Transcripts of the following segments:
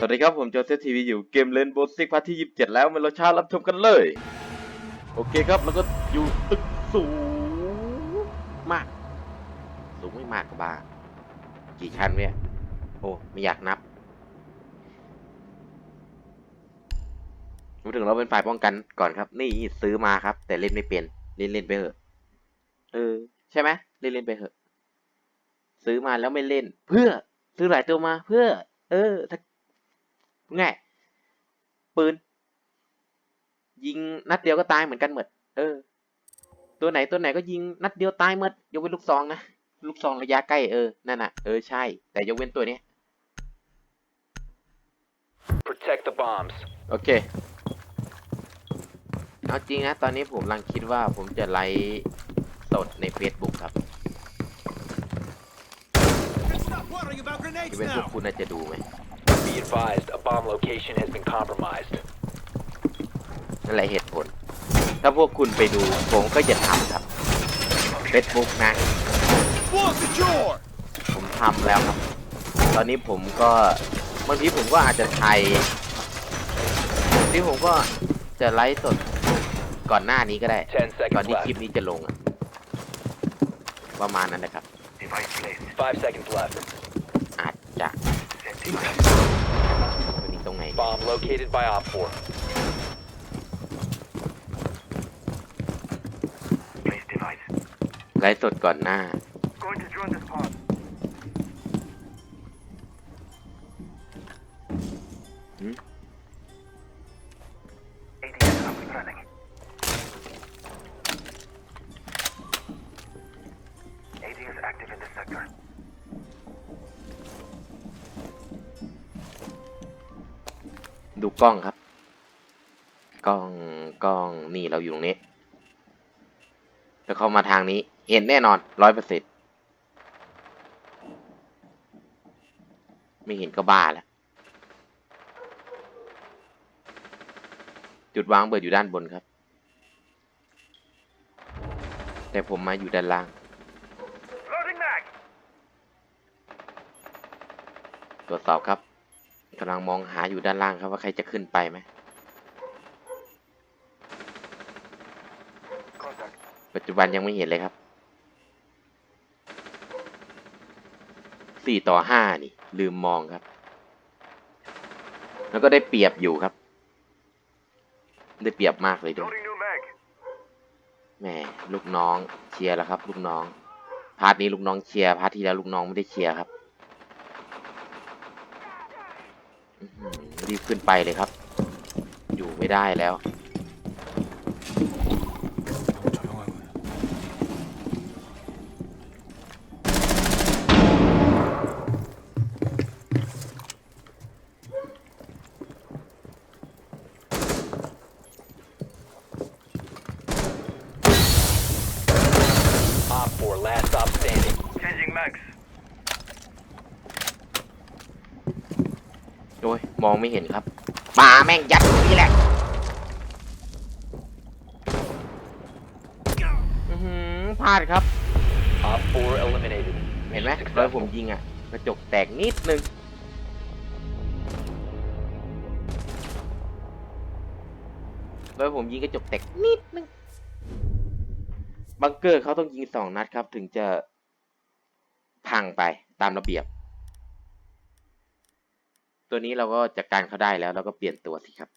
สวัสดีครับ ผมโจเซฟทีวีอยู่เกมเลนโบสิกพาร์ทที่ 27 แล้วมาเราชารับชมกันเลย โอเคครับ แล้วก็อยู่ตึกสูงมาก สูงไม่มากกว่าบ้ากี่ชั้นเนี่ย โอ้ ไม่อยากนับมาถึงเราเป็นฝ่ายป้องกันก่อนครับ นี่ซื้อมาครับ แต่เล่นไม่เป็น เล่นเล่นไปเถอะ เออ ใช่ไหมเล่นเล่นไปเถอะ ซื้อมาแล้วไม่เล่น เพื่อซื้อหลายตัวมาเพื่อ เออถ้า ง่ายปืน ยิงนัดเดียวก็ตายเหมือนกันหมด เออ ตัวไหนตัวไหนก็ยิงนัดเดียวตายหมดยกเว้นลูกซองนะลูกซองระยะใกล้เออนั่นน่ะเออใช่ แต่ยกเว้นตัวเนี้ย Protect the bombs. โอเค เอาจริงนะ ตอนนี้ผมกำลังคิดว่าผมจะไลฟ์สดใน Facebook ครับ Stop worrying about ย grenades กเว้นพวก now! คุณน่าจะดูไหม Be advised, a bomb location has been compromised. นั่นแหละเหตุผล ถ้าพวกคุณไปดูผมก็จะทำครับ Facebook นะ Wall secure! ผมทำแล้วครับ ตอนนี้ผมก็บางทีผมก็อาจจะถ่ายบางทีผมก็จะไลฟ์สดก่อนหน้านี้ก็ได้10ก่อน seconds ที่ left. คลิปนี้จะลงอะประมาณนั้นนะครับ Five seconds left. อาจจะตัวนี้ตรงไหน Bomb located by Op 4. ไลฟ์สดก่อนหน้า ดูกล้องครับ กล้องกล้องนี่เราอยู่ตรงนี้ แล้วเข้ามาทางนี้ เห็นแน่นอนร้อยเปอร์เซ็นไม่เห็นก็บ้าแล้ว จุดวางเบิดอยู่ด้านบนครับ แต่ผมมาอยู่ด้านล่างตรวจสอบครับ กำลังมองหาอยู่ด้านล่างครับว่าใครจะขึ้นไปไหมปัจจุบันยังไม่เห็นเลยครับสี่ต่อห้านี่ ลืมมองครับ แล้วก็ได้เปรียบอยู่ครับ ได้เปรียบมากเลยด้วยแหมลูกน้องเชียร์แล้วครับ ลูกน้อง พาร์ทนี้ลูกน้องเชียร์พาร์ทที่แล้วลูกน้องไม่ได้เชียร์ครับ อื้อหือรีบขึ้นไปเลยครับ อยู่ไม่ได้แล้ว Op 4, last stop standing. Changing mags. โอ้ยมองไม่เห็นครับปลาแม่งยัดตรงนี้แหละอื้อหือพลาดครับ Op 4 eliminated. เห็นไหม Mission รอยผม successful. ยิงอะ กระจกแตกนิดนึง รอยผมยิงกระจกแตกนิดนึง บังเกอร์เขาต้องยิงสองนัดครับ ถึงจะพังไปตามระเบียบ ตัวนี้เราก็จัดการเขาได้แล้วเราก็เปลี่ยนตัวสิครับ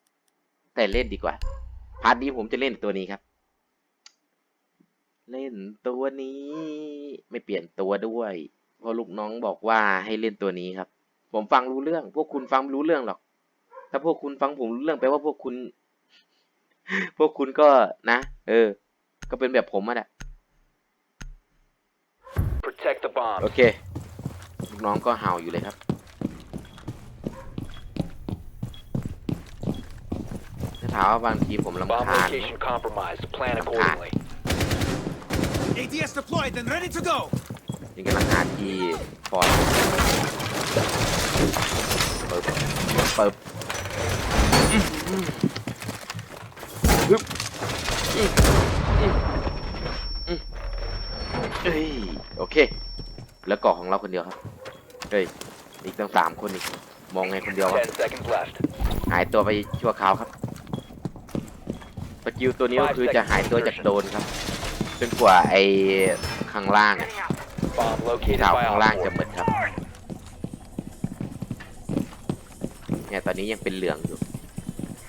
แต่เล่นดีกว่า พาร์ทนี้ผมจะเล่นตัวนี้ครับ เล่นตัวนี้ ไม่เปลี่ยนตัวด้วยเพราะลูกน้องบอกว่าให้เล่นตัวนี้ครับ ผมฟังรู้เรื่อง พวกคุณฟังไม่รู้เรื่องหรอก ถ้าพวกคุณฟังผมรู้เรื่องแปลว่าพวกคุณ พวกคุณก็นะ เออ ก็เป็นแบบผมอะแหละ Protect the โอ bombs. เคลูกน้องก็เห่าอยู่เลยครับ ถ้าถามว่าบางทีผมลำ Bomb คาญไหม location compromised. Plan accordingly. ADS deployed and ready to go! ยังกำลังหาที่ปลอดเปิบเปิบอื้อหือฮึบอื้ออื้ออื้อเอ้ยโอเค แล้วเกาะของเราคนเดียวครับเฮ้ยอีกตั้งสามคนอีกมองไงคนเดียววะ Ten seconds left. หายตัวไปชั่วคราวครับ สกิลตัวนี้ก็คือจะหายตัวจากโดนครับจนกว่าไอ้ข้างล่างอะ Bomb located ดาว by ข้างล่าง Op จะ 4. หมดครับ เนี่ยตอนนี้ยังเป็นเหลืองอยู่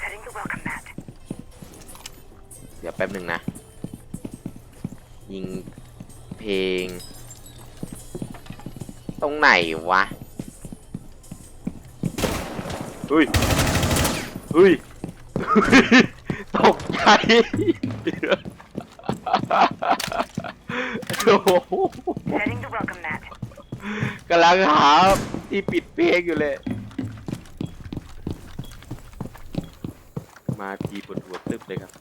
Setting the welcome mat. เดี๋ยวแป๊บหนึ่งนะ ยิงเพลง ตรงไหนวะเฮ้ยเฮ้ยตกใจ โอ้โห Setting the welcome mat. กำลังหาที่ปิดเพลงอยู่เลย มาทีปวดหัวตึ๊บเลยครับ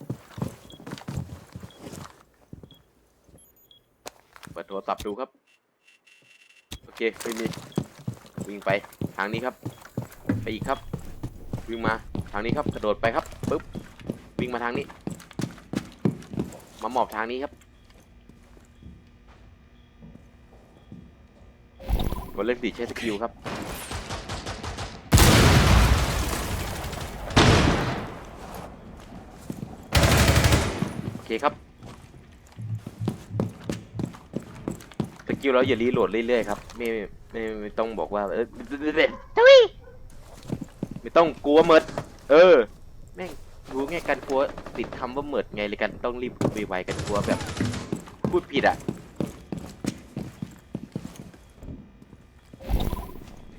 เปิดโทรศัพท์ดูครับ โอเคไม่มีวิ่งไปทางนี้ครับ ไปอีกครับ วิ่งมาทางนี้ครับกระโดดไปครับปึ๊บวิ่งมาทางนี้ มาหมอบทางนี้ครับกดเลือกดีใช้สกิลครับ โอเคครับ สกิลเราอย่ารีโหลดเรื่อยๆครับ ไม่ไม่ไม่ต้องบอกว่า เออเด็ดทุยไม่ต้องกลัวเมิด เออ แม่ง รู้ไงกันกลัวติดคำว่าเมิดไงเลยกันต้องรีบพูดไวๆกันกลัวแบบ พูดผิดอ่ะ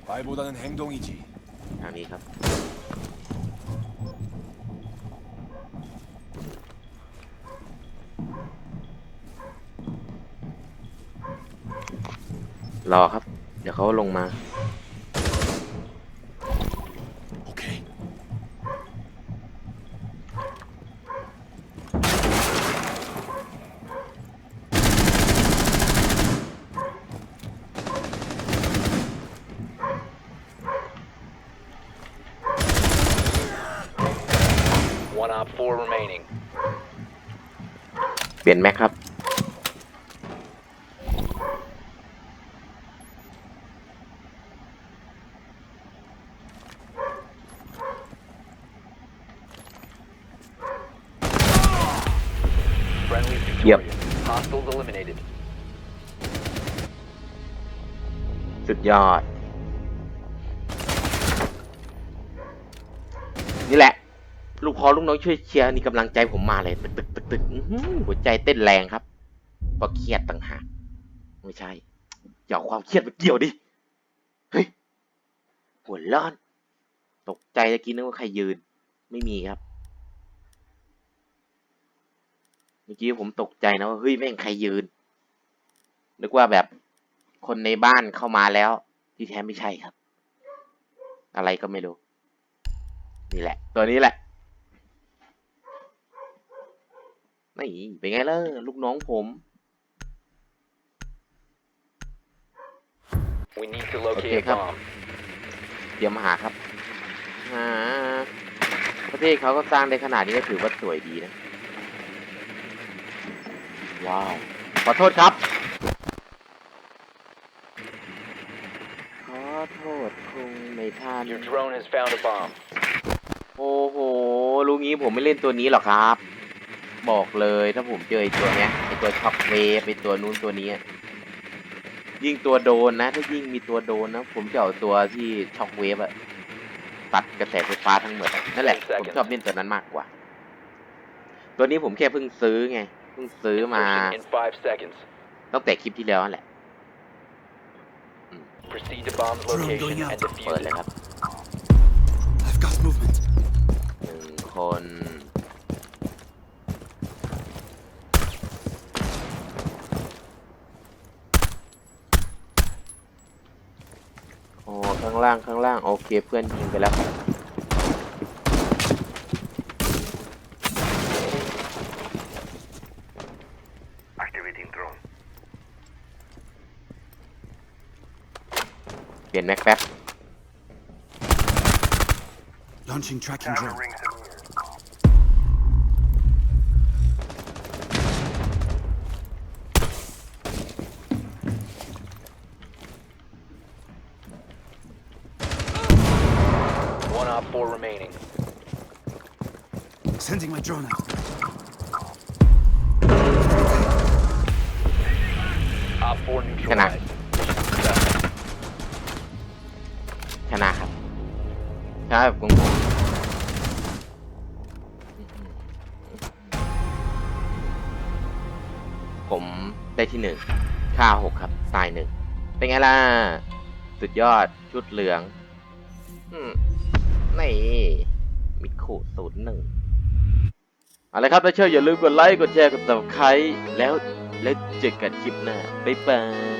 말보다는 행동이지. ทางนี้ครับ รอครับ เดี๋ยวเขาลงมา เปลี่ยนแม็กครับ Friendly Yep. victorious. Hostiles eliminated. สุดยอด นี่แหละ ลูกพอลูกน้องช่วยเชียร์นี่กำลังใจผมมาเลยตึกตึกตึกตึกหัวใจเต้นแรงครับเพราะเครียดต่างหากไม่ใช่อย่าเอาความเครียดมาเกี่ยวดิเฮ้ยหัวร้อน ตกใจตะกี้นึกว่าใครยืน ไม่มีครับเมื่อกี้ผมตกใจนะว่าเฮ้ยแม่งใครยืนนึกว่าแบบคนในบ้านเข้ามาแล้ว ที่แท้ไม่ใช่ครับ อะไรก็ไม่รู้ นี่แหละ ตัวนี้แหละ นี่เป็นไงล่ะลูกน้องผม We need to locate Okay, a come. bomb. เตรียมหาครับหาประเทศเขาก็สร้างได้ขนาดนี้ก็ถือว่าสวยดีนะ ว้าว ขอโทษครับ ขอโทษคงไม่ทัน Your drone has found a bomb. โอ้โห รู้งี้ผมไม่เล่นตัวนี้หรอกครับ บอกเลยถ้าผมเจอไอตัวเนี้ยไอตัวช็อปเวฟไอตัวนู้นตัวนี้อะยิ่งตัวโดนนะ ถ้ายิ่งมีตัวโดนนะ ผมจะเอาตัวที่ช็อปเวฟอะตัดกระแสไฟฟ้าทั้งหมดอะนั่นแหละผมชอบเล่นตัวนั้นมากกว่า ตัวนี้ผมแค่เพิ่งซื้อไงเพิ่งซื้อมา Insertion in five seconds. ตั้งแต่คลิปที่แล้วนั่นแหละ Proceed to bomb's Drone location going out. and เปิด defuse เลย it. ครับ I've got movement. หนึ่งคน โอ้ ข้างล่างข้างล่าง โอเคเพื่อนยิงไปแล้วครับ Activating drone. เปลี่ยนแม็กแป๊บ Launching tracking Camera drone. Rings immune. 4 remaining. Sending my drone out. Op 4 neutralized. Mission successful. ชนะครับชนะแบบงงๆผมได้ที่หนึ่งค่าหกครับตายหนึ่งเป็นไงล่ะ สุดยอดชุดเหลือง อืม นี่ มิคุศูนย์หนึ่งเอาละครับถ้าชอบอย่าลืมกดไลค์ กดแชร์ กดติดตามใครแล้วแล้วเจอกันคลิปหน้า บ๊ายบาย